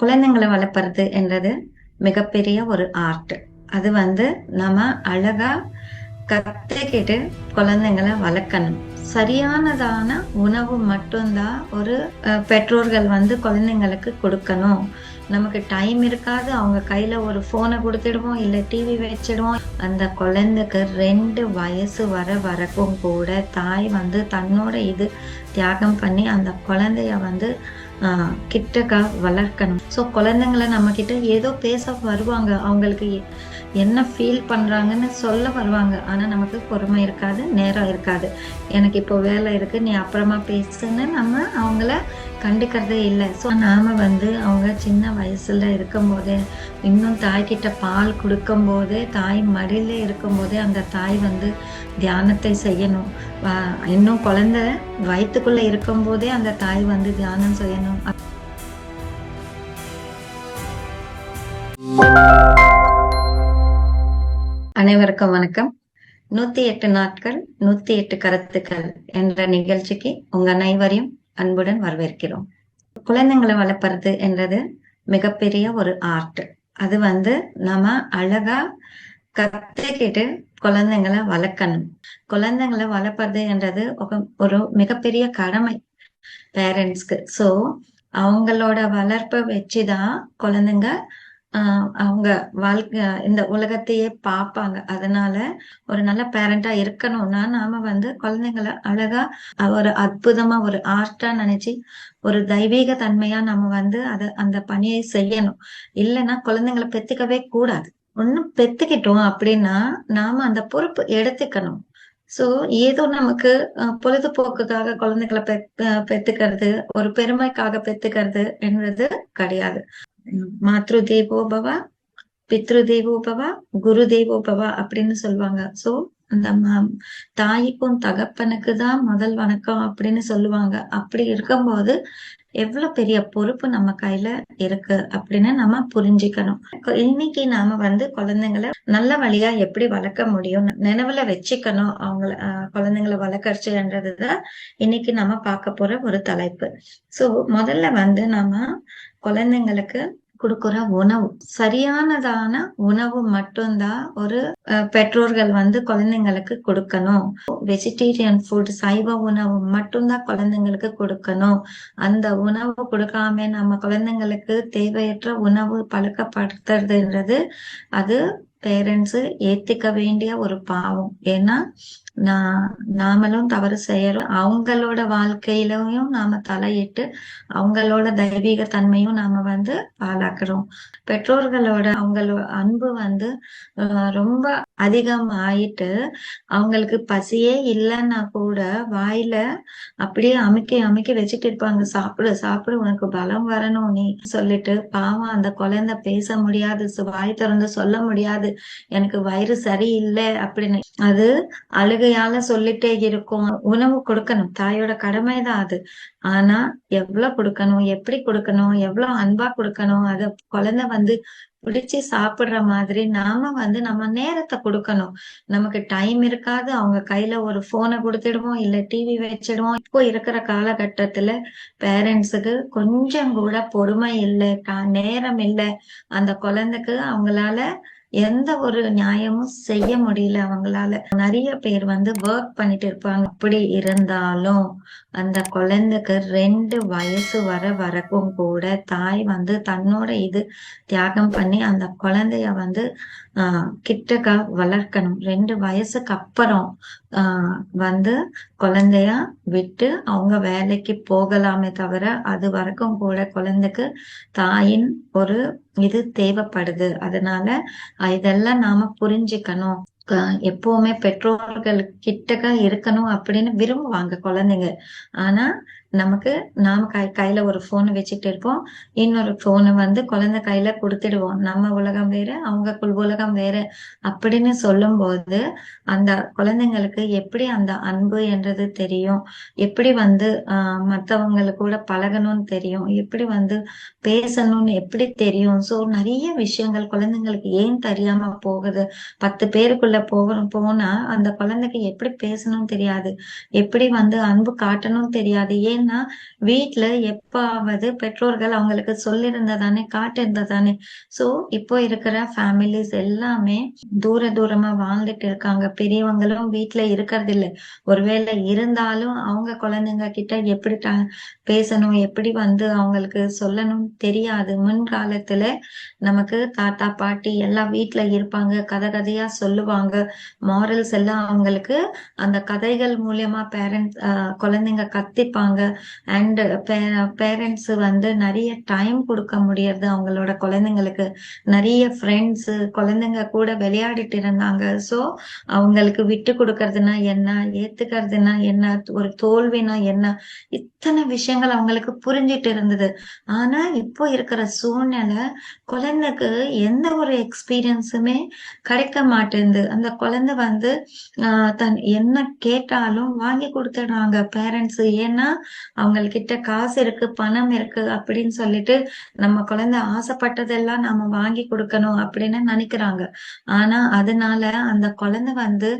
குழந்தைங்களை வளர்ப்பறது என்றது மிகப்பெரிய ஒரு ஆர்ட் அது வந்து நம்ம அழகா கத்துக்கிட்டு குழந்தைங்களை வளர்க்கணும். சரியானதான உணவு மட்டும்தான் ஒரு பெற்றோர்கள் வந்து குழந்தைங்களுக்கு கொடுக்கணும். நமக்கு டைம் இருக்காது. அவங்க கையில ஒரு போனை கொடுத்துடுவோம் இல்லை டிவி வச்சிடுவோம். அந்த குழந்தைக்கு ரெண்டு வயசு வர வரைக்கும் கூட தாய் வந்து தன்னோட இது தியாகம் பண்ணி அந்த குழந்தைய வந்து கிட்டக்க வளர்க்கணும். ஸோ குழந்தைங்களை நம்ம கிட்ட ஏதோ பேச வருவாங்க. அவங்களுக்கு எ- என்ன ஃபீல் பண்ணுறாங்கன்னு சொல்ல வருவாங்க. ஆனால் நமக்கு பொறுமை இருக்காது நேரம் இருக்காது. எனக்கு இப்போ வேலை இருக்கு நீ அப்புறமா பேசுன்னு நம்ம அவங்கள கண்டுக்கிறதே இல்லை. ஸோ நாம வந்து அவங்க சின்ன வயசுல இருக்கும்போதே இன்னும் தாய்கிட்ட பால் கொடுக்கும்போதே தாய் மடியில இருக்கும்போதே அந்த தாய் வந்து தியானத்தை செய்யணும். இன்னும் குழந்தை வயிற்றுக்குள்ள இருக்கும்போதே அந்த தாய் வந்து தியானம் செய்யணும். அனைவருக்கும் வணக்கம். நூத்தி எட்டு நாட்கள் நூத்தி எட்டு கருத்துக்கள் என்ற நிகழ்ச்சிக்கு உங்க அனைவரையும் அன்புடன் வரவேற்கிறோம். குழந்தைங்களை வளர்ப்பறது என்றது மிகப்பெரிய ஒரு ஆர்ட் அது வந்து நம்ம அழகா கத்துக்கிட்டு குழந்தைங்களை வளர்க்கணும். குழந்தைங்களை வளர்ப்பறது என்றது ஒரு- மிகப்பெரிய கடமை பேரண்ட்ஸ்க்கு சோ அவங்களோட வளர்ப்பை வச்சுதான் குழந்தைங்க அவங்க வாழ்க்கை இந்த உலகத்தையே பார்ப்பாங்க. அதனால ஒரு நல்ல பேரண்டா இருக்கணும்னா நாம வந்து குழந்தைங்களை அழகா ஒரு அற்புதமா ஒரு ஆர்ட்டா நினைச்சு ஒரு தெய்வீக தன்மையா நம்ம வந்து அத அந்த பணியை செய்யணும். இல்லைன்னா குழந்தைங்களை பெத்துக்கவே கூடாது. ஒன்னும் பெத்துக்கிட்டோம் அப்படின்னா நாம அந்த பொறுப்பு எடுத்துக்கணும். சோ ஏதோ நமக்கு பொழுதுபோக்குக்காக குழந்தைகளை பெத் பெத்துக்கிறது ஒரு பெருமைக்காக பெத்துக்கிறது என்றது கிடையாது. உம், மாத்ரு பவ பித்ரு தேவோ பவ குரு தேவோ பவ அப்படின்னு சொல்லுவாங்க. சோ அந்த தாய்க்கும் தகப்பனுக்கு தான் முதல் வணக்கம் அப்படின்னு சொல்லுவாங்க. அப்படி இருக்கும்போது எவ்வளவு பெரிய பொறுப்பு நம்ம கையில இருக்கு அப்படின்னு நம்ம புரிஞ்சுக்கணும். இன்னைக்கு நாம வந்து குழந்தைங்களை நல்ல வழியா எப்படி வளர்க்க முடியும் நினைவுல வச்சுக்கணும். அவங்கள ஆஹ் குழந்தைங்களை வளர்க்கறச்சுன்றதுதான் இன்னைக்கு நம்ம பார்க்க போற ஒரு தலைப்பு. சோ முதல்ல வந்து நம்ம குழந்தைங்களுக்கு கொடுக்குற உணவு. சரியானதான உணவு மட்டும்தான் ஒரு பெற்றோர்கள் வந்து குழந்தைங்களுக்கு கொடுக்கணும். வெஜிடேரியன் ஃபுட் சைவ உணவு மட்டும்தான் குழந்தைங்களுக்கு கொடுக்கணும். அந்த உணவு கொடுக்காம நம்ம குழந்தைங்களுக்கு தேவையற்ற உணவு பழக்கப்படுத்துறதுன்றது அது பேரண்ட்ஸ் ஏத்துக்க வேண்டிய ஒரு பாவம். ஏன்னா நாமளும் தவறு செய்யறோம். அவங்களோட வாழ்க்கையிலயும் நாம தலையிட்டு அவங்களோட தெய்வீக தன்மையும் நாம வந்து பாழாக்குறோம். பெற்றோர்களோட அவங்களோட அன்பு வந்து ரொம்ப அதிகம் ஆயிட்டு அவங்களுக்கு பசியே இல்லைன்னா கூட வாயில அப்படியே அமுக்கி அமுக்கி வச்சுட்டு இருப்பாங்க. சாப்பிடு சாப்பிடு உனக்கு பலம் வரணும் நீ சொல்லிட்டு பாவம் அந்த குழந்தை பேச முடியாது வாய் திறந்து சொல்ல முடியாது. எனக்கு வயிறு சரியில்லை அப்படின்னு. அது அழுகு அழுகையால சொல்லிட்டே இருக்கும். உணவு கொடுக்கணும். தாயோட கடமைதான் அது. ஆனா எவ்வளவு கொடுக்கணும்? எப்படி கொடுக்கணும்? எவ்வளவு அன்பா கொடுக்கணும்? அத குழந்தை வந்து பிடிச்சு சாப்பிடுற மாதிரி நாம வந்து நம்ம நேரத்தை கொடுக்கணும். நமக்கு டைம் இருக்காது. அவங்க கையில ஒரு போனை கொடுத்துடுவோம். இல்ல டிவி வச்சிடுவோம். இப்போ இருக்கிற காலகட்டத்துல பேரண்ட்ஸுக்கு கொஞ்சம் கூட பொறுமை இல்லை. நேரம் இல்லை. அந்த குழந்தைக்கு அவங்களால எந்த ஒரு நியாயமும் செய்ய முடியல அவங்களால. நிறைய பேர் வந்து ஒர்க் பண்ணிட்டு இருப்பாங்க. அப்படி இருந்தாலும் அந்த குழந்தைக்கு ரெண்டு வயசு வர வரைக்கும் கூட தாய் வந்து தன்னோட இது தியாகம் பண்ணி அந்த குழந்தைய வந்து ஆஹ் கிட்டக்க வளர்க்கணும். ரெண்டு வயசுக்கு அப்புறம் ஆஹ் வந்து குழந்தைய விட்டு அவங்க வேலைக்கு போகலாமே தவிர அது வரைக்கும் கூட குழந்தைக்கு தாயின் ஒரு இது தேவைப்படுது. அதனால இதெல்லாம் நாம புரிஞ்சுக்கணும். எப்பவுமே பெற்றோர்கள் கிட்டக்க இருக்கணும் அப்படின்னு விரும்புவாங்க குழந்தைங்க. ஆனா நமக்கு நாம கை கையில ஒரு போன் வச்சுட்டு இருப்போம். இன்னொரு போனை வந்து குழந்தை கையில கொடுத்துடுவோம். நம்ம உலகம் வேற அவங்க குல் உலகம் வேற அப்படின்னு சொல்லும்போது அந்த குழந்தைங்களுக்கு எப்படி அந்த அன்பு என்றது தெரியும்? எப்படி வந்து ஆஹ் மத்தவங்களுக்கு கூட பழகணும்னு தெரியும்? எப்படி வந்து பேசணும்னு எப்படி தெரியும்? சோ நிறைய விஷயங்கள் குழந்தைங்களுக்கு ஏன் தெரியாம போகுது? பத்து பேருக்குள்ள போகணும் போனா அந்த குழந்தைக்கு எப்படி பேசணும்னு தெரியாது? எப்படி வந்து அன்பு காட்டணும்னு தெரியாது? ஏன் ஏன்னா வீட்ல எப்பாவது பெற்றோர்கள் அவங்களுக்கு சொல்லியிருந்ததானே காட்டியிருந்ததானே சோ இப்போ இருக்கிற ஃபேமிலிஸ் எல்லாமே தூர தூரமா வாழ்ந்துட்டு இருக்காங்க. பெரியவங்களும் வீட்டுல இருக்கிறது இல்லை ஒருவேளை இருந்தாலும் அவங்க குழந்தைங்க கிட்ட எப்படி ட- பேசணும் எப்படி வந்து அவங்களுக்கு சொல்லணும் தெரியாது. முன்காலத்துல நமக்கு தாத்தா பாட்டி எல்லாம் வீட்டுல இருப்பாங்க. கதை கதையா சொல்லுவாங்க. மாரல்ஸ் எல்லாம் அவங்களுக்கு அந்த கதைகள் மூலியமா பேரண்ட்ஸ் குழந்தைங்க கத்திப்பாங்க. அண்ட் பேரண்ட்ஸ் வந்து நிறைய டைம் கொடுக்க முடியறது அவங்களோட குழந்தைங்களுக்கு. நிறைய ஃப்ரெண்ட்ஸ் குழந்தைங்க கூட விளையாடிட்டு இருந்தாங்க. சோ அவங்களுக்கு விட்டு கொடுக்கறதுனா என்ன? ஏத்துக்கிறதுனா என்ன? ஒரு தோல்வினா என்ன? இத்தனை விஷயங்கள் அவங்களுக்கு புரிஞ்சிட்டு இருந்தது. ஆனா இப்போ இருக்கிற சூழ்நிலை குழந்தைக்கு எந்த ஒரு எக்ஸ்பீரியன்ஸுமே கிடைக்க மாட்டேங்குது. அந்த குழந்தை வந்து ஆஹ் தன் என்ன கேட்டாலும் வாங்கி கொடுத்துடுறாங்க பேரண்ட்ஸ் ஏன்னா அவங்கக்கிட்ட காசு இருக்கு பணம் இருக்கு அப்படின்னு சொல்லிட்டு நம்ம குழந்தை ஆசைப்பட்டதெல்லாம் நாம வாங்கி கொடுக்கணும் அப்படின்னு நினைக்கிறாங்க. ஆனா அதனால அந்த குழந்தை வந்து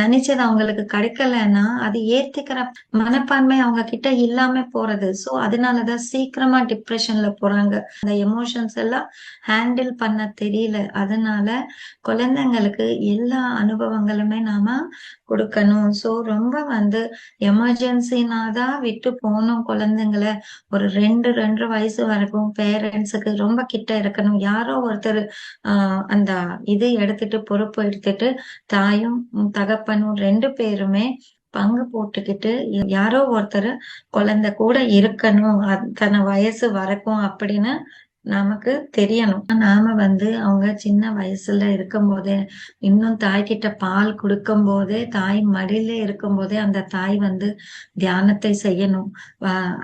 நினைச்சது அவங்களுக்கு கிடைக்கலன்னா அது ஏத்துக்கிற மனப்பான்மை அவங்க கிட்ட இல்லாம போறது. சோ அதனாலதான் சீக்கிரமா டிப்ரெஷன்ல போறாங்க. அந்த எமோஷன்ஸ் எல்லாம் ஹேண்டில் பண்ண தெரியல. அதனால குழந்தைங்களுக்கு எல்லா அனுபவங்களுமே நாம கொடுக்கணும். சோ ரொம்ப வந்து எமர்ஜென்சினா தான் விட்டு போகணும் குழந்தைங்களை ஒரு ரெண்டு ரெண்டரை வயசு வரைக்கும் பேரண்ட்ஸுக்கு ரொம்ப கிட்ட இருக்கணும். யாரோ ஒருத்தர் ஆஹ் அந்த இது எடுத்துட்டு பொறுப்பு எடுத்துட்டு தாயும் தகப்பனும் ரெண்டு பேருமே பங்கு போட்டுக்கிட்டு யாரோ ஒருத்தர் குழந்தை கூட இருக்கணும். தன வயசு வரைக்கும் அப்படின்னு நமக்கு தெரியணும். நாம வந்து அவங்க சின்ன வயசுல இருக்கும் போதே இன்னும் தாய்கிட்ட பால் கொடுக்கும் போதே தாய் மடியில இருக்கும் போதே அந்த தாய் வந்து தியானத்தை செய்யணும்.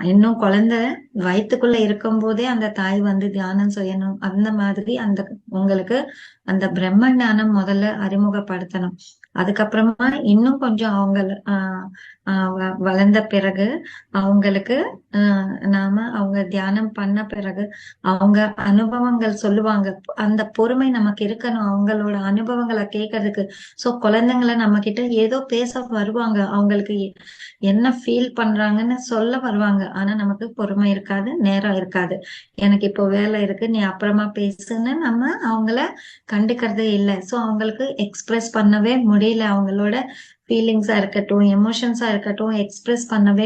இன்னும் குழந்தை வயித்துக்குள்ள இருக்கும் போதே அந்த தாய் வந்து தியானம் செய்யணும். அந்த மாதிரி அந்த உங்களுக்கு அந்த பிரம்ம ஞானம் முதல்ல அறிமுகப்படுத்தணும். அதுக்கப்புறமா இன்னும் கொஞ்சம் அவங்க ஆஹ் வளர்ந்த பிறகு அவங்களுக்கு ஆஹ் நாம அவங்க தியானம் பண்ண பிறகு அவங்க அனுபவங்கள் சொல்லுவாங்க. அந்த பொறுமை நமக்கு இருக்கணும். அவங்களோட அனுபவங்களை கேட்கறதுக்கு. சோ குழந்தைங்களை நம்ம கிட்ட ஏதோ பேச வருவாங்க. அவங்களுக்கு என்ன ஃபீல் பண்றாங்கன்னு சொல்ல வருவாங்க. ஆனா நமக்கு பொறுமை இருக்காது நேரம் இருக்காது. எனக்கு இப்போ வேலை இருக்கு நீ அப்புறமா பேசுன்னு நம்ம அவங்கள கண்டுக்கிறதே இல்லை. சோ அவங்களுக்கு எக்ஸ்பிரஸ் பண்ணவே முடியல. அவங்களோட ஃபீலிங்ஸா இருக்கட்டும் எமோஷன்ஸா இருக்கட்டும் எக்ஸ்பிரஸ் பண்ணவே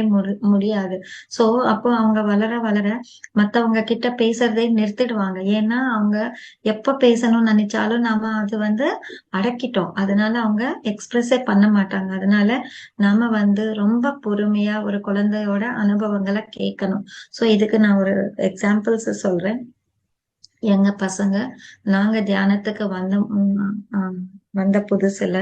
முடியாது. சோ அப்போ அவங்க வளர வளர மத்தவங்க கிட்ட பேசுறதே நிறுத்திடுவாங்க. ஏன்னா அவங்க எப்ப பேசணும்னு நினைச்சாலும் நாம அது வந்து அடக்கிட்டோம். அதனால அவங்க எக்ஸ்பிரஸே பண்ண மாட்டாங்க. அதனால நாம வந்து ரொம்ப பொறுமையா ஒரு குழந்தையோட அனுபவங்களை கேட்கணும். சோ இதுக்கு நான் ஒரு எக்ஸாம்பிள்ஸ் சொல்றேன். எங்க பசங்க நாங்க தியானத்துக்கு வந்த ஆ, வந்த புதுசுல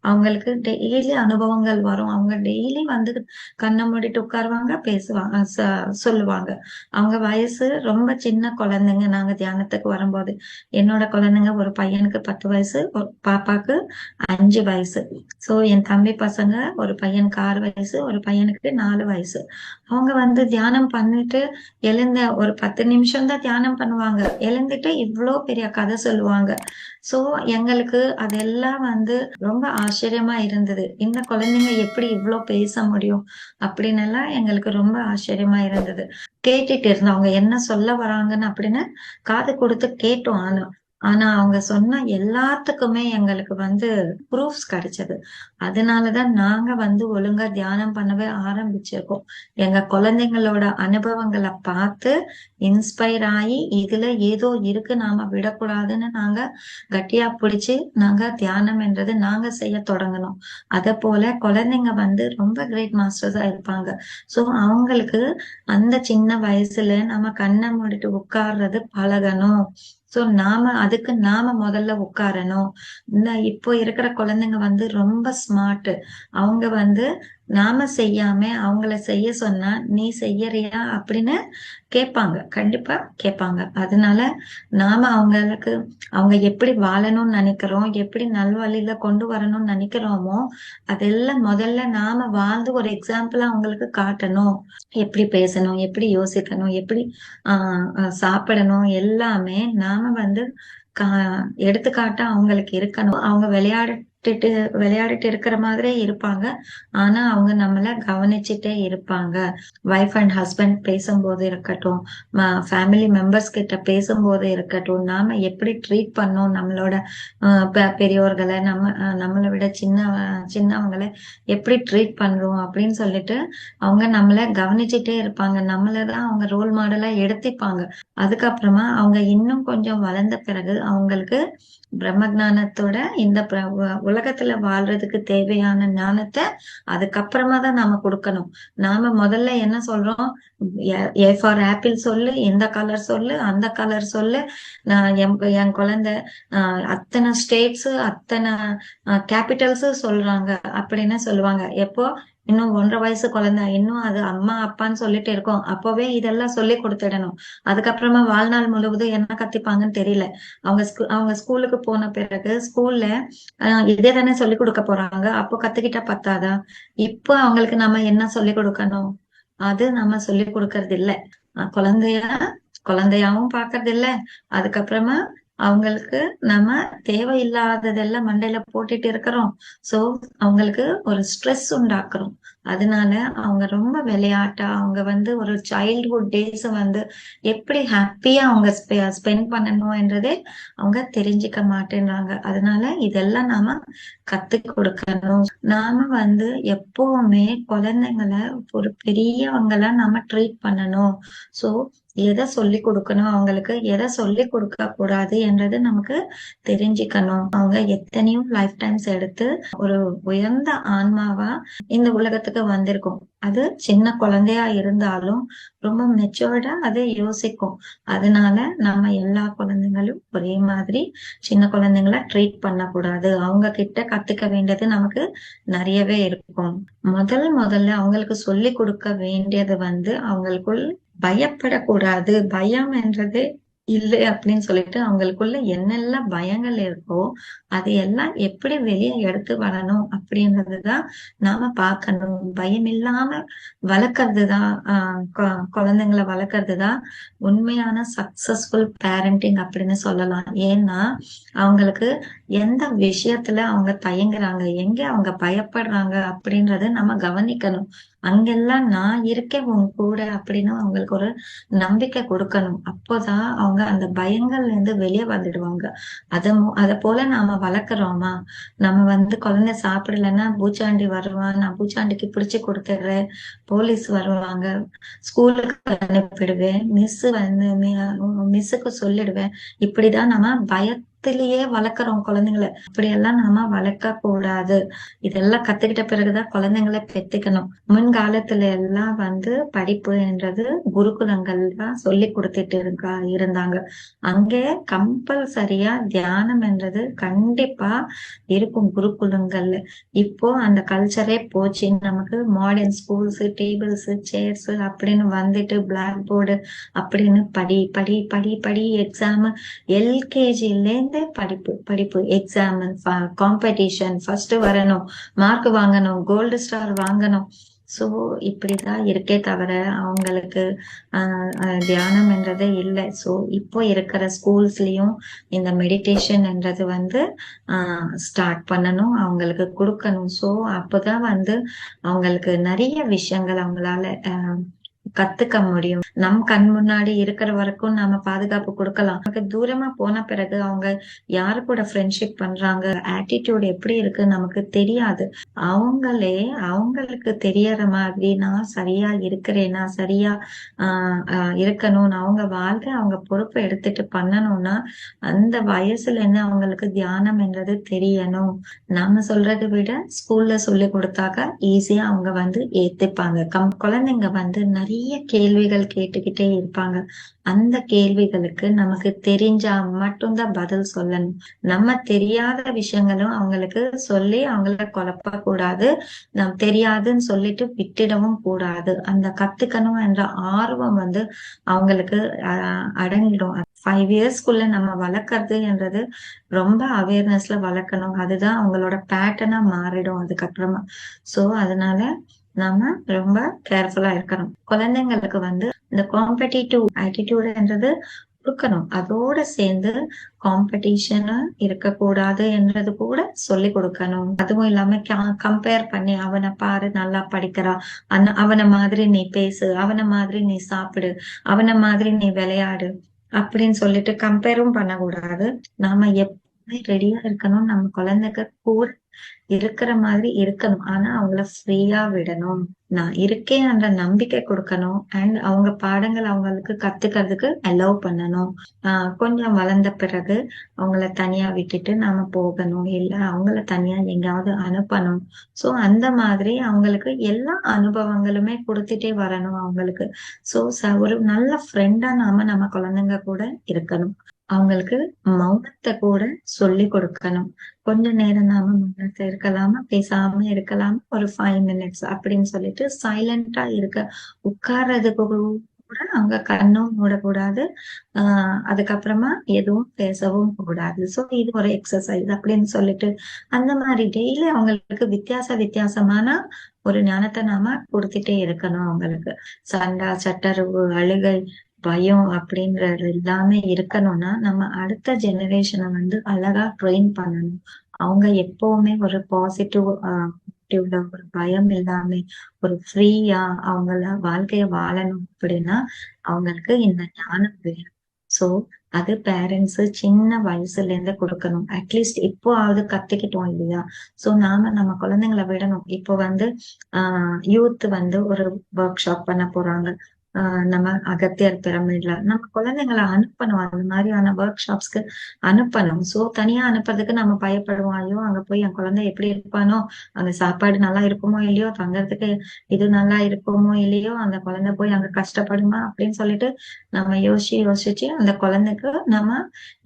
அவங்களுக்கு டெய்லி அனுபவங்கள் வரும். அவங்க டெய்லி வந்து கண்ணை மூடிட்டு உட்காருவாங்க பேசுவாங்க ச- சொல்லுவாங்க. அவங்க வயசு ரொம்ப சின்ன குழந்தைங்க. நாங்க தியானத்துக்கு வரும்போது என்னோட குழந்தைங்க ஒரு பையனுக்கு பத்து வயசு ஒரு பாப்பாக்கு அஞ்சு வயசு. சோ என் தம்பி பசங்க ஒரு பையனுக்கு ஆறு வயசு ஒரு பையனுக்கு நாலு வயசு. அவங்க வந்து தியானம் பண்ணிட்டு எழுந்த ஒரு பத்து நிமிஷம் தான் தியானம் பண்ணுவாங்க. எழுந்துட்டு இவ்வளோ பெரிய கதை சொல்லுவாங்க. சோ எங்களுக்கு அதெல்லாம் வந்து ரொம்ப ஆச்சரியமா இருந்தது. இந்த குழந்தைங்க எப்படி இவ்வளவு பேச முடியும் அப்படின்னு எல்லாம் எங்களுக்கு ரொம்ப ஆச்சரியமா இருந்தது. கேட்டுட்டு இருந்தோம். அவங்க என்ன சொல்ல வராங்கன்னு அப்படின்னு காது கொடுத்து கேட்டோம் ஆனா ஆனா அவங்க சொன்ன எல்லாத்துக்குமே எங்களுக்கு வந்து ப்ரூஃப்ஸ் கிடைச்சது. அதனாலதான் நாங்க வந்து ஒழுங்கா தியானம் பண்ணவே ஆரம்பிச்சிருக்கோம். எங்க குழந்தைங்களோட அனுபவங்களை பார்த்து இன்ஸ்பயர் ஆகி இதுல ஏதோ இருக்கு நாம விடக்கூடாதுன்னு நாங்க கட்டியா பிடிச்சு நாங்க தியானம் என்றது நாங்க செய்ய தொடங்கணும் அத போல குழந்தைங்க வந்து ரொம்ப கிரேட் மாஸ்டர்ஸா இருப்பாங்க. சோ அவங்களுக்கு அந்த சின்ன வயசுல நம்ம கண்ணை மூடிட்டு உட்கார்றது பழகணும். சோ நாம அதுக்கு நாம முதல்ல உட்காரணும். இந்த இப்போ இருக்கிற குழந்தைங்க வந்து ரொம்ப ஸ்மார்ட் அவங்க வந்து நாம செய்யாம அவங்கள செய்ய சொன்னா நீ செய்யறியா? அப்படின்னு கேட்பாங்க. கண்டிப்பா கேட்பாங்க. அதனால நாம அவங்களுக்கு அவங்க எப்படி வாழணும்னு நினைக்கிறோம் எப்படி நல்வழியில கொண்டு வரணும்னு நினைக்கிறோமோ அதெல்லாம் முதல்ல நாம வாழ்ந்து ஒரு எக்ஸாம்பிளா அவங்களுக்கு காட்டணும். எப்படி பேசணும் எப்படி யோசிக்கணும் எப்படி ஆஹ் ஆஹ் சாப்பிடணும் எல்லாமே நாம வந்து கா எடுத்துக்காட்டா அவங்களுக்கு இருக்கணும். அவங்க விளையாட விளையாடிட்டு விளையாடிட்டு இருக்கிற மாதிரியே இருப்பாங்க. ஆனா அவங்க நம்மள கவனிச்சுட்டே இருப்பாங்க. ஒய்ஃப் அண்ட் ஹஸ்பண்ட் பேசும்போது இருக்கட்டும் ஃபேமிலி மெம்பர்ஸ் கிட்ட பேசும்போது இருக்கட்டும் நாம எப்படி ட்ரீட் பண்ணோம் நம்மளோட பெ- பெரியோர்களை நம்ம அஹ், நம்மளை விட சின்ன சின்னவங்களை எப்படி ட்ரீட் பண்றோம் அப்படின்னு சொல்லிட்டு அவங்க நம்மள கவனிச்சுட்டே இருப்பாங்க. நம்மளதான் அவங்க ரோல் மாடலா எடுத்துப்பாங்க. அதுக்கப்புறமா அவங்க இன்னும் கொஞ்சம் வளர்ந்த பிறகு அவங்களுக்கு பிரம்ம ஞானத்தோட இந்த பிர- உலகத்துல வாழ்றதுக்கு தேவையான ஞானத்தை அதுக்கப்புறமா தான் நாம கொடுக்கணும். நாம முதல்ல என்ன சொல்றோம்? ஏ ஃபார் ஆப்பிள் சொல்லு இந்த கலர் சொல்லு அந்த கலர் சொல்லு. நான் என் என் குழந்தை அத்தனை ஸ்டேட்ஸ் அத்தனை கேபிட்டல்ஸ் சொல்றாங்க அப்படின்னு சொல்லுவாங்க. எப்போ? இன்னும் ஒன்றரை வயசு குழந்தை இன்னும் அது அம்மா அப்பான்னு சொல்லிட்டு இருக்கோம். அப்பவே இதெல்லாம் சொல்லி கொடுத்துடணும். அதுக்கப்புறமா வாழ்நாள் முழுவதும் என்ன கத்திப்பாங்கன்னு தெரியல. அவங்க ஸ்கூ- அவங்க ஸ்கூலுக்கு போன பிறகு ஸ்கூல்ல இதே தானே சொல்லி கொடுக்க போறாங்க. அப்போ கத்துக்கிட்டா பத்தாதா? இப்போ அவங்களுக்கு நம்ம என்ன சொல்லி கொடுக்கணும்? அது நம்ம சொல்லி கொடுக்கறது இல்ல குழந்தைய குழந்தையாவும் பாக்குறது இல்ல அதுக்கப்புறமா அவங்களுக்கு நம்ம தேவையில்லாததெல்லாம் மண்டையில போட்டுட்டு இருக்கிறோம். சோ அவங்களுக்கு ஒரு ஸ்ட்ரெஸ் உண்டாக்குறோம். அதனால அவங்க ரொம்ப விளையாட்டா அவங்க வந்து ஒரு சைல்ட்ஹுட் டேஸ் வந்து எப்படி ஹாப்பியா அவங்க ஸ்பெண்ட் பண்ணணும்ன்றதே அவங்க தெரிஞ்சுக்க மாட்டேன்றாங்க. அதனால இதெல்லாம் நாம கத்து கொடுக்கணும். நாம வந்து எப்பவுமே குழந்தைங்களை ஒரு பெரியவங்களா நாம ட்ரீட் பண்ணணும். சோ எதை சொல்லி கொடுக்கணும்? அவங்களுக்கு எதை சொல்லி கொடுக்க கூடாது என்றது நமக்கு தெரிஞ்சுக்கணும். அவங்க எத்தனையோ லைஃப் டைம்ஸ் எடுத்து ஒரு உயர்ந்த ஆன்மாவா இந்த உலகத்துக்கு வந்திருக்கும். அது சின்ன குழந்தையா இருந்தாலும் ரொம்ப மெச்சோர்டா அது யோசிக்கும். அதனால நம்ம எல்லா குழந்தைங்களும் ஒரே மாதிரி சின்ன குழந்தைங்கள ட்ரீட் பண்ணக்கூடாது. அவங்க கிட்ட கத்துக்க வேண்டியது நமக்கு நிறையவே இருக்கும். முதல் முதல்ல அவங்களுக்கு சொல்லி கொடுக்க வேண்டியது வந்து அவங்களுக்குள் பயப்படக்கூடாது பயம் என்றது இல்லை அப்படின்னு சொல்லிட்டு அவங்களுக்குள்ள என்னெல்லாம் பயங்கள் இருக்கோ அதையெல்லாம் எப்படி வெளியே எடுத்து வரணும் அப்படின்றதுதான் நாம பார்க்கணும். பயம் இல்லாம வளர்க்கறதுதான் ஆஹ் குழந்தைங்களை வளர்க்கறது வளர்க்கறதுதான் உண்மையான சக்சஸ்ஃபுல் பேரண்டிங் அப்படின்னு சொல்லலாம். ஏன்னா அவங்களுக்கு எந்த விஷயத்துல அவங்க தயங்குறாங்க எங்க அவங்க பயப்படுறாங்க அப்படின்றத நம்ம கவனிக்கணும். அங்கெல்லாம் நான் இருக்கேன் உன் கூட அப்படின்னு அவங்களுக்கு ஒரு நம்பிக்கை கொடுக்கணும். அப்போதான் அவங்க அந்த பயங்கள்ல இருந்து வெளியே வந்துடுவாங்க. அத அத போல நாம வளர்க்குறோமா? நம்ம வந்து குழந்தை சாப்பிடலைன்னா பூச்சாண்டி வருவான் நான் பூச்சாண்டிக்கு பிடிச்சு கொடுத்துடுறேன் போலீஸ் வருவாங்க ஸ்கூலுக்கு அனுப்பிடுவேன் மிஸ் வந்து மிஸ்ஸுக்கு சொல்லிடுவேன். இப்படிதான் நம்ம பய பயத்திலேயே வளர்க்குறோம் குழந்தைங்களை. இப்படியெல்லாம் நாம வளர்க்க கூடாது. இதெல்லாம் கத்துக்கிட்ட பிறகுதான் குழந்தைங்களை பெத்துக்கணும். முன்காலத்துல எல்லாம் வந்து படிப்பு என்றது குருகுலங்கள் தான் சொல்லி கொடுத்துட்டு இருக்கா இருந்தாங்க. அங்கே கம்பல்சரியா தியானம் என்றது கண்டிப்பா இருக்கும் குருகுலங்கள்ல. இப்போ அந்த கல்ச்சரே போச்சு. நமக்கு மாடர்ன் ஸ்கூல்ஸ் டேபிள்ஸ் சேர்ஸ் அப்படின்னு வந்துட்டு பிளாக் போர்டு அப்படின்னு படி படி படி படி எக்ஸாம் எல்கேஜிலேருந்து இருந்தே படிப்பு படிப்பு எக்ஸாம் காம்படிஷன் ஃபர்ஸ்ட் வரணும் மார்க் வாங்கணும் கோல்டு ஸ்டார் வாங்கணும். ஸோ இப்படிதான் இருக்கே தவிர அவங்களுக்கு தியானம் என்றது இல்லை. ஸோ இப்போ இருக்கிற ஸ்கூல்ஸ்லயும் இந்த மெடிடேஷன் என்றது வந்து ஸ்டார்ட் பண்ணணும் அவங்களுக்கு கொடுக்கணும். ஸோ அப்போதான் வந்து அவங்களுக்கு நிறைய விஷயங்கள் அவங்களால ஆஹ் கத்துக்க முடியும். நம் கண் முன்னாடி இருக்கிற வரைக்கும் நாம பாதுகாப்பு கொடுக்கலாம். நமக்கு தூரமா போன பிறகு அவங்க யாரு கூட ஃப்ரெண்ட்ஷிப் பண்றாங்க ஆட்டிடியூட் எப்படி இருக்கு நமக்கு தெரியாது. அவங்களே அவங்களுக்கு தெரியற மாதிரி நான் சரியா இருக்கிறேனா சரியா ஆஹ் இருக்கணும்னு அவங்க வாழ்க்கை அவங்க பொறுப்பை எடுத்துட்டு பண்ணணும்னா அந்த வயசுல என்ன அவங்களுக்கு தியானம் என்றது தெரியணும். நம்ம சொல்றதை விட ஸ்கூல்ல சொல்லி கொடுத்தாக்க ஈஸியா அவங்க வந்து ஏத்துப்பாங்க. கம் குழந்தைங்க வந்து நிறைய நிறைய கேள்விகள் கேட்டுக்கிட்டே இருப்பாங்க. அந்த கேள்விகளுக்கு நமக்கு தெரிஞ்சா மட்டும்தான் பதில் சொல்லணும். நம்ம தெரியாத விஷயங்களும் அவங்களுக்கு சொல்லி அவங்கள குழப்ப கூடாது. நம் தெரியாதுன்னு சொல்லிட்டு விட்டுடவும் கூடாது. அந்த கத்துக்கணும் என்ற ஆர்வம் வந்து அவங்களுக்கு அஹ், அடங்கிடும். ஃபைவ் இயர்ஸ்க்குள்ள நம்ம வளர்க்கறது என்றது ரொம்ப அவேர்னஸ்ல வளர்க்கணும். அதுதான் அவங்களோட பேட்டர்னா மாறிடும் அதுக்கப்புறமா. சோ அதனால நாம ரொம்ப கேர்ஃபுல்லா இருக்கணும். குழந்தைங்களுக்கு வந்து இந்த காம்படிட்டிவ் ஆட்டிடியூடுன்றது கொடுக்கணும். அதோட சேர்ந்து காம்படிஷனும் இருக்கக்கூடாது என்றது கூட சொல்லி கொடுக்கணும். அதுவும் இல்லாம கம்பேர் பண்ணி அவனை பாரு நல்லா படிக்கிறா. அவனை மாதிரி நீ பேசு அவனை மாதிரி நீ சாப்பிடு அவனை மாதிரி நீ விளையாடு அப்படின்னு சொல்லிட்டு கம்பேரும் பண்ணக்கூடாது. நாம எப்பவுமே ரெடியா இருக்கணும். நம்ம குழந்தைக்கு கூட இருக்கிற மாதிரி இருக்கணும். ஆனா அவங்கள ஃப்ரீயா விடணும். நான் இருக்கேன் என்ற நம்பிக்கை கொடுக்கணும். அண்ட் அவங்க பாடங்கள் அவங்களுக்கு கத்துக்கிறதுக்கு அலோவ் பண்ணணும். ஆஹ் கொஞ்சம் வளர்ந்த பிறகு அவங்கள தனியா விட்டுட்டு நாம போகணும். இல்ல அவங்கள தனியா எங்காவது அனுப்பணும். சோ அந்த மாதிரி அவங்களுக்கு எல்லா அனுபவங்களுமே கொடுத்துட்டே வரணும் அவங்களுக்கு. சோ ஒரு நல்ல ஃப்ரெண்டா நாம நம்ம குழந்தைங்க கூட இருக்கணும். அவங்களுக்கு மௌனத்தை கூட சொல்லி கொடுக்கணும். கொஞ்ச நேரம் நாம மௌனத்தை இருக்கலாமா? பேசாம இருக்கலாமா? ஒரு ஃபைவ் மினிட்ஸ் அப்படின்னு சொல்லிட்டு சைலண்டா இருக்க உட்கார்றதுக்கு கூட அவங்க கண்ணும் மூடக்கூடாது. ஆஹ் அதுக்கப்புறமா எதுவும் பேசவும் கூடாது. சோ இது ஒரு எக்ஸசைஸ் அப்படின்னு சொல்லிட்டு அந்த மாதிரி டெய்லி அவங்களுக்கு வித்தியாச வித்தியாசமான ஒரு ஞானத்தை நாம கொடுத்துட்டே இருக்கணும் அவங்களுக்கு. சண்டா சட்டரவு அழுகை பயம் அப்படின்றது எல்லாமே இருக்கணும்னா நம்ம அடுத்த ஜெனரேஷனை வந்து அழகா ட்ரெயின் பண்ணணும். அவங்க எப்பவுமே ஒரு பாசிட்டிவ் ஒரு பயம் இல்லாம ஒரு ஃப்ரீயா அவங்கள வாழ்க்கைய வாழணும் அப்படின்னா அவங்களுக்கு இந்த ஞானம் வேணும். சோ அது பேரண்ட்ஸ் சின்ன வயசுல இருந்து கொடுக்கணும். அட்லீஸ்ட் இப்போ ஆவது கத்துக்கிட்டோம் இல்லையா? சோ நாம நம்ம குழந்தைங்களை விடணும். இப்போ வந்து ஆஹ் யூத் வந்து ஒரு ஒர்க் ஷாப் பண்ண போறாங்க. நம்ம அகத்தியர் பிரமிட்ல. நம்ம குழந்தைங்களை அனுப்பணும். அந்த மாதிரியான ஒர்க் ஷாப்ஸ்க்கு அனுப்பணும். சோ தனியா அனுப்புறதுக்கு நம்ம பயப்படுவோம். ஐயோ அங்க போய் என் குழந்தை எப்படி இருப்பானோ? அங்க சாப்பாடு நல்லா இருக்குமோ இல்லையோ? தங்கறதுக்கு இது நல்லா இருக்குமோ இல்லையோ? அந்த குழந்தை போய் அங்க கஷ்டப்படுமா? அப்படின்னு சொல்லிட்டு நம்ம யோசிச்சு யோசிச்சு அந்த குழந்தைக்கு நம்ம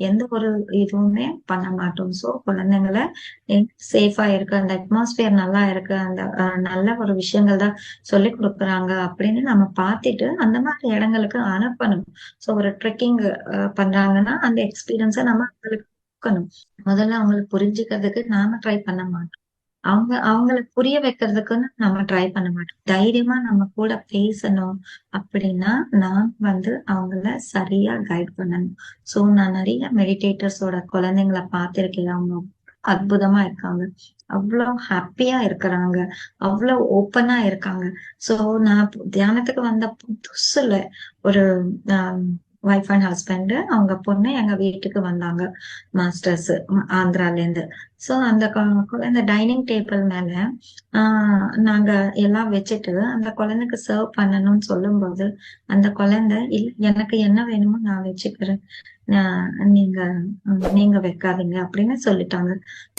எந்த ஒரு இதுவுமே பண்ண மாட்டோம். சோ குழந்தைங்களை சேஃபா இருக்கு. அந்த அட்மாஸ்பியர் நல்லா இருக்கு. அந்த நல்ல ஒரு விஷயங்கள் தான் சொல்லி கொடுக்குறாங்க அப்படின்னு நம்ம பார்த்துட்டு அந்த மாதிரி இடங்களுக்கு அனுப்பணும். சோ ஒரு ட்ரெக்கிங் பண்றாங்கன்னா அந்த எக்ஸ்பீரியன்ஸை நம்ம அவங்களுக்கு கொடுக்கணும். முதல்ல அவங்களுக்கு புரிஞ்சுக்கிறதுக்கு நாம ட்ரை பண்ண மாட்டோம். அவங்க அவங்களை புரிய வைக்கிறதுக்குன்னு நம்ம ட்ரை பண்ண மாட்டோம். தைரியமா நம்ம கூட பேசணும் அப்படின்னா நான் வந்து அவங்கள சரியா கைட் பண்ணணும். சோ நான் நிறைய மெடிடேட்டர்ஸோட குழந்தைங்களை பார்த்திருக்கேன். அவங்க அற்புதமா இருக்காங்க. அவ்வளவு ஹாப்பியா இருக்கிறாங்க. அவ்வளவு ஓப்பனா இருக்காங்க. சோ நான் தியானத்துக்கு வந்த புதுசுல ஒரு ஒய்ஃப் அண்ட் ஹஸ்பண்ட் அவங்க பொண்ணு எங்க வீட்டுக்கு வந்தாங்க மாஸ்டர்ஸ் ஆந்திரால இருந்து சோ அந்த குழந்தை டைனிங் டேபிள் மேல ஆஹ் நாங்க எல்லாம் வச்சுட்டு அந்த குழந்தைக்கு சர்வ் பண்ணணும்னு சொல்லும் போது அந்த குழந்தை இல்ல எனக்கு என்ன வேணுமோ நான் வச்சுக்கிறேன். நீங்க நீங்க வைக்காதீங்க அப்படின்னு சொல்லிட்டாங்க.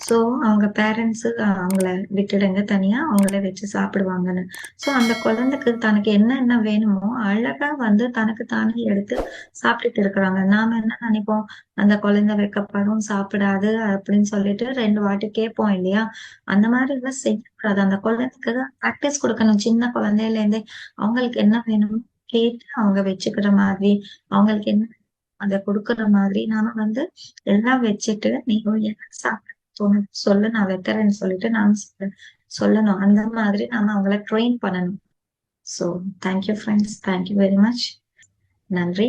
சோ அவங்க பேரண்ட்ஸ் அவங்கள விட்டுடுங்க தனியா அவங்கள வச்சு சாப்பிடுவாங்கன்னு. சோ அந்த குழந்தைக்கு தனக்கு என்னென்ன வேணுமோ அழகா வந்து தனக்கு தானே எடுத்து சாப்பிட்டுட்டு இருக்கிறாங்க. நாம என்ன நினைப்போம்? அந்த குழந்தை வைக்கப்படும் சாப்பிடாது அப்படின்னு சொல்லிட்டு ரெண்டு வாட்டி கேட்போம் இல்லையா? அந்த மாதிரி எல்லாம் செய்யக்கூடாது. அந்த குழந்தைக்கு ப்ராக்டிஸ் கொடுக்கணும். சின்ன குழந்தையில இருந்தே அவங்களுக்கு என்ன வேணும் கேட்டு அவங்க வச்சுக்கிற மாதிரி அவங்களுக்கு என்ன அதை கொடுக்கற மாதிரி நானும் வந்து எல்லாம் வச்சுட்டு நீங்க என்ன சாப்பிட. சொல்லு. நான் வைக்கிறேன்னு சொல்லிட்டு நானும் சொல்லணும். அந்த மாதிரி நாம அவங்கள ட்ரெயின் பண்ணணும். So thank you friends thank you very much நன்றி.